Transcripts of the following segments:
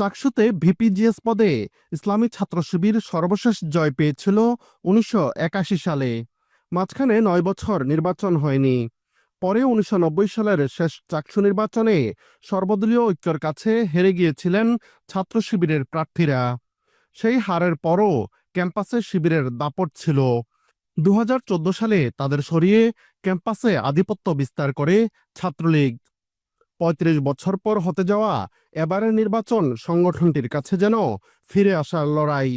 চাকসুতে VP GS পদে ইসলামী ছাত্র শিবির সর্বশেষ জয় পেয়েছিল উনিশশো একাশি সালে। মাঝখানে নয় বছর নির্বাচন হয়নি। পরে উনিশশো নব্বই সালের শেষ চাকসু নির্বাচনে সর্বদলীয় ঐক্যর কাছে হেরে গিয়েছিলেন ছাত্র শিবিরের প্রার্থীরা। সেই হারের পরও ক্যাম্পাসে শিবিরের দাপট ছিল। দু হাজার চোদ্দ সালে তাদের সরিয়ে ক্যাম্পাসে আধিপত্য বিস্তার করে ছাত্রলীগ পঁয়ত্রিশ বছর পর হতে যাওয়া এবারের নির্বাচন সংগঠনটির কাছে যেন ফিরে আসার লড়াই।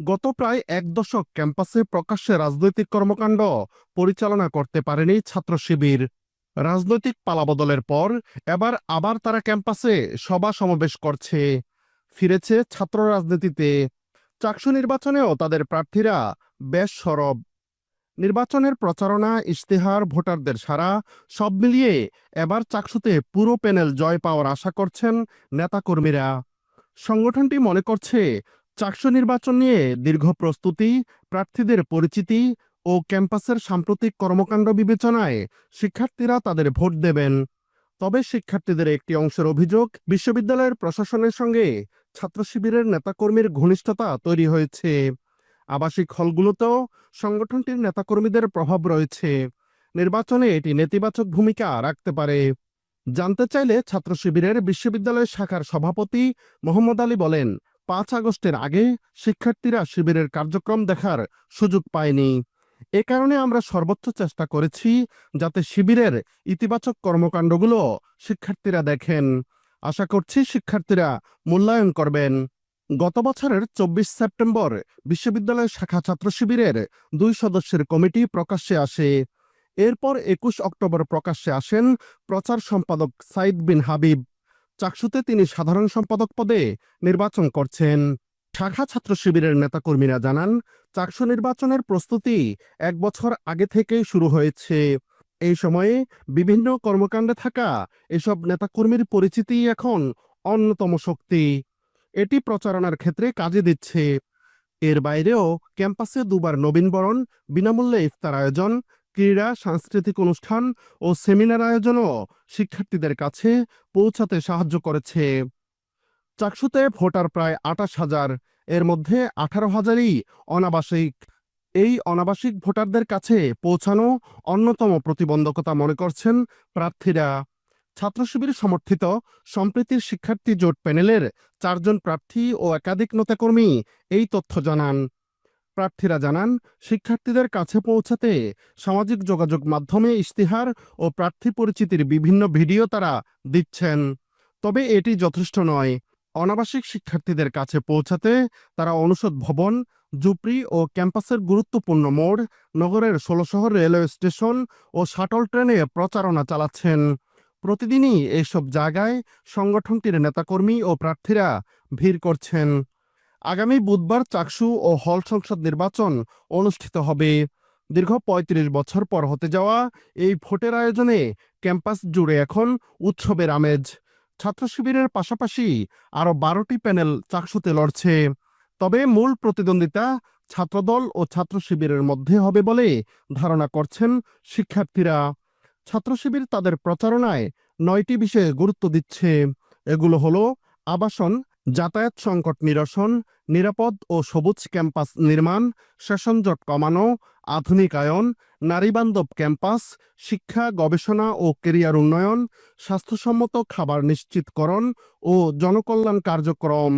গত প্রায় এক দশক ক্যাম্পাসে প্রকাশ্যে রাজনৈতিক কর্মকাণ্ড পরিচালনা করতে পারেনি ছাত্র শিবির। রাজনৈতিক পালাবদলের পর এবার আবার তারা ক্যাম্পাসে সভা সমাবেশ করছে। ফিরেছে ছাত্র রাজনীতিতে। চাকসু নির্বাচনেও তাদের প্রার্থীরা বেশ সরব। নির্বাচনের প্রচারণা, ইশতেহার, ভোটারদের সারা সব মিলিয়ে এবার চাকসুতে পুরো প্যানেল জয় পাওয়ার আশা করছেন নেতাকর্মীরা। সংগঠনটি মনে করছে, চাকসু নির্বাচন নিয়ে দীর্ঘ প্রস্তুতি, প্রার্থীদের পরিচিতি ও ক্যাম্পাসের সাম্প্রতিক কর্মকাণ্ড বিবেচনায় শিক্ষার্থীরা তাদের ভোট দেবেন। তবে শিক্ষার্থীদের একটি অংশের অভিযোগ, বিশ্ববিদ্যালয়ের প্রশাসনের সঙ্গে ছাত্র শিবিরের নেতাকর্মীর ঘনিষ্ঠতা তৈরি হয়েছে। আবাসিক হলগুলোতেও সংগঠনটির নেতাকর্মীদের প্রভাব রয়েছে। নির্বাচনে এটি নেতিবাচক ভূমিকা রাখতে পারে। জানতে চাইলে ছাত্র শিবিরের বিশ্ববিদ্যালয় শাখার সভাপতি মোহাম্মদ আলী বলেন, পাঁচ আগস্টের আগে শিক্ষার্থীরা শিবিরের কার্যক্রম দেখার সুযোগ পায়নি। এ কারণে আমরা সর্বোচ্চ চেষ্টা করেছি যাতে শিবিরের ইতিবাচক কর্মকাণ্ডগুলো শিক্ষার্থীরা দেখেন। আশা করছি শিক্ষার্থীরা মূল্যায়ন করবেন। গত বছরের চব্বিশ সেপ্টেম্বর বিশ্ববিদ্যালয় শাখা ছাত্র শিবিরের দুই সদস্যের কমিটি প্রকাশ্যে আসে। এরপর একুশ অক্টোবর প্রকাশ্যে আসেন প্রচার সম্পাদক সাইদ বিন হাবিব। চাকসুতে তিনি সাধারণ সম্পাদক পদে নির্বাচন করছেন। শাখা ছাত্র শিবিরের নেতাকর্মীরা জানান, চাকসু নির্বাচনের প্রস্তুতি এক বছর আগে থেকেই শুরু হয়েছে। এই সময়ে বিভিন্ন কর্মকাণ্ডে থাকা এসব নেতাকর্মীর পরিচিতি এখন অন্যতম শক্তি। এটি প্রচারণার ক্ষেত্রে কাজে দিচ্ছে। এর বাইরেও ক্যাম্পাসে দুবার নবীনবরণ বিনামূল্যে ইফতার আয়োজন, ক্রীড়া, সাংস্কৃতিক অনুষ্ঠান ও সেমিনার আয়োজনও শিক্ষার্থীদের কাছে পৌঁছাতে সাহায্য করেছে। চাকসুতে ভোটার প্রায় আটাশ হাজার। এর মধ্যে আঠারো হাজারই অনাবাসিক। এই অনাবাসিক ভোটারদের কাছে পৌঁছানো অন্যতম প্রতিবন্ধকতা মনে করছেন প্রার্থীরা। ছাত্র শিবির সমর্থিত সম্প্রীতির শিক্ষার্থী জোট প্যানেলের চারজন প্রার্থী ও একাধিক নেতাকর্মী এই তথ্য জানান। প্রার্থীরা জানান, শিক্ষার্থীদের কাছে পৌঁছাতে সামাজিক যোগাযোগ মাধ্যমে ইশতিহার ও প্রার্থী পরিচিতির বিভিন্ন ভিডিও তারা দিচ্ছেন। তবে এটি যথেষ্ট নয়। অনাবাসিক শিক্ষার্থীদের কাছে পৌঁছাতে তারা অনুষদ ভবন জুপরি ও ক্যাম্পাসের গুরুত্বপূর্ণ মোড়, নগরের ষোলশহর রেলওয়ে স্টেশন ও শাটল ট্রেনে প্রচারণা চালাচ্ছেন। প্রতিদিনই এইসব জায়গায় সংগঠনটির নেতাকর্মী ও প্রার্থীরা ভিড় করছেন। আগামী বুধবার চাকসু ও হল সংসদ নির্বাচন অনুষ্ঠিত হবে। দীর্ঘ ৩৫ বছর পর হতে যাওয়া এই ভোটের আয়োজনে ক্যাম্পাস জুড়ে এখন উৎসবের আমেজ। ছাত্র শিবিরের পাশাপাশি আরও বারোটি প্যানেল চাকসুতে লড়ছে। তবে মূল প্রতিদ্বন্দ্বিতা ছাত্রদল ও ছাত্র শিবিরের মধ্যে হবে বলে ধারণা করছেন শিক্ষার্থীরা। ছাত্র শিবির তাদের প্রচারণায় নয়টি বিষয়ে গুরুত্ব দিচ্ছে। এগুলো হলো, আবাসন, যাতায়াত সংকট নিরসন, নিরাপদ ও সবুজ ক্যাম্পাস নির্মাণ সেশন জট কমানো, আধুনিকায়ন, নারীবান্ধব ক্যাম্পাস, শিক্ষা, গবেষণা ও কেরিয়ার উন্নয়ন, স্বাস্থ্যসম্মত খাবার নিশ্চিতকরণ ও জনকল্যাণ কার্যক্রম।